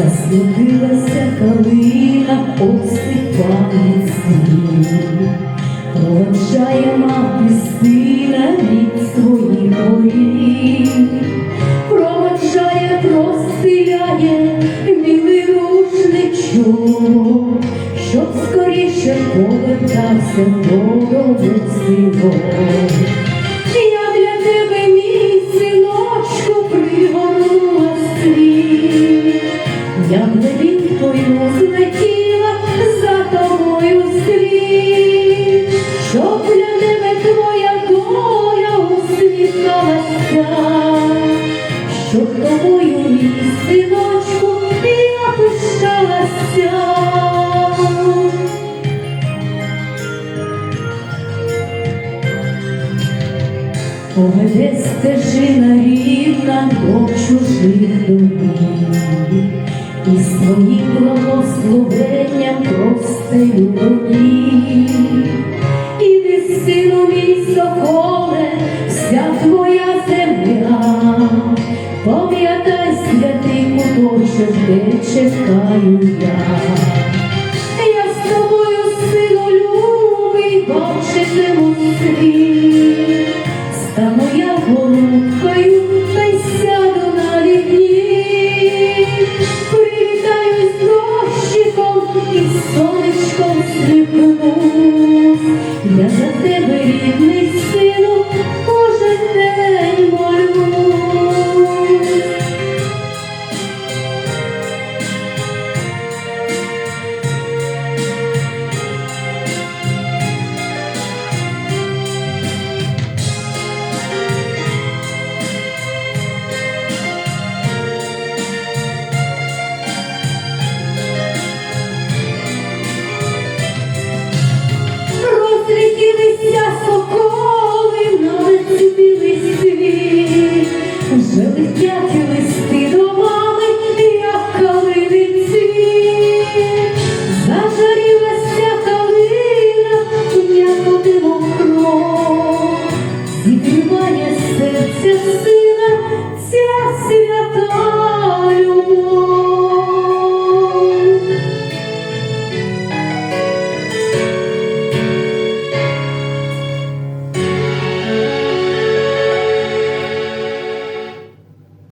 Схилилася калина, осипає сніг, проводжає мати сина від своїх воріт, проводжає, простиляє білий рушничок, щоб скоріше повертався додому синок. Я щоб тобою, мій синочку, я пишалася. Поведе стежина рівна до чужих домів, і своїм благословенням простелю доні. завжди чекаю я. Я з тобою, сину, любий, бачитиму світ.